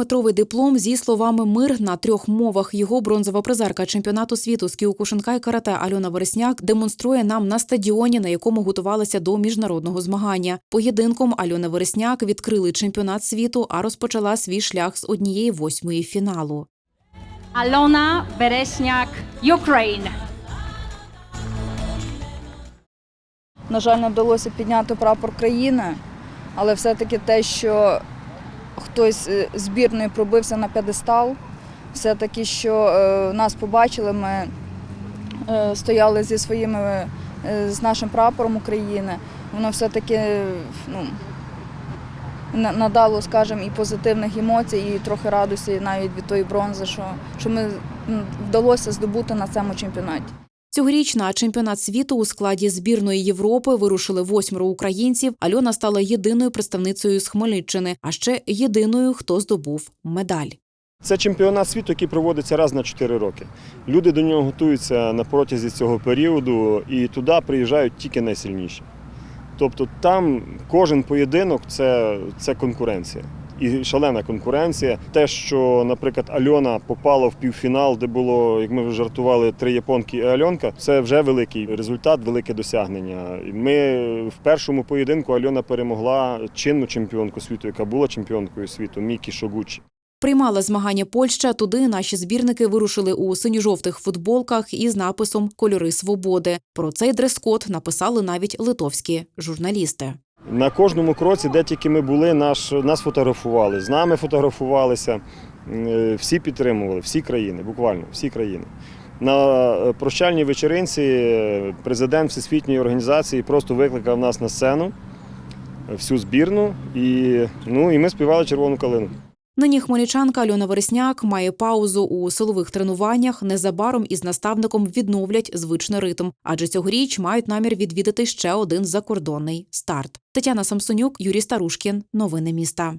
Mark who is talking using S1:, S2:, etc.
S1: Двометровий диплом зі словами мир на трьох мовах. Його бронзова призерка чемпіонату світу з кіокушинкай карате Альона Вересняк демонструє нам на стадіоні, на якому готувалася до міжнародного змагання. Поєдинком Альона Вересняк відкрили чемпіонат світу, а розпочала свій шлях з однієї восьмої фіналу.
S2: Alona Beresniak, Ukraine.
S3: На жаль, не вдалося підняти прапор країни, але все-таки те, що хтось е, збірної пробився на п'єдестал, все-таки, що е, нас побачили, ми е, стояли зі своїми, з нашим прапором України, воно все-таки ну, надало, скажімо, і позитивних емоцій, і трохи радості навіть від тої бронзи, що, що ми вдалося здобути на цьому чемпіонаті.
S1: Цьогоріч на чемпіонат світу у складі збірної Європи вирушили восьмеро українців. Альона стала єдиною представницею з Хмельниччини, а ще єдиною, хто здобув медаль.
S4: Це чемпіонат світу, який проводиться раз на 4 роки. Люди до нього готуються на протязі цього періоду і туди приїжджають тільки найсильніші. Тобто там кожен поєдинок це, це конкуренція. І шалена конкуренція. Те, що, наприклад, Альона попала в півфінал, де було, як ми вже жартували, три японки і Альонка, це вже великий результат, велике досягнення. Ми в першому поєдинку Альона перемогла чинну чемпіонку світу, яка була чемпіонкою світу, Мікі Шогучі.
S1: Приймала змагання Польща. Туди наші збірники вирушили у синьо-жовтих футболках із написом Кольори свободи. Про цей дрес-код написали навіть литовські журналісти.
S4: На кожному кроці, де тільки ми були, наш, нас фотографували, з нами фотографувалися, е, всі підтримували, всі країни, буквально всі країни. На е, прощальній вечеринці е, президент Всесвітньої організації просто викликав нас на сцену, всю збірну, і, ну, і ми співали червону калину.
S1: Нині хмельничанка Альона Вересняк має паузу у силових тренуваннях. Незабаром із наставником відновлять звичний ритм, адже цьогоріч мають намір відвідати ще один закордонний старт. Тетяна Самсонюк, Юрій Старушкін. Новини міста.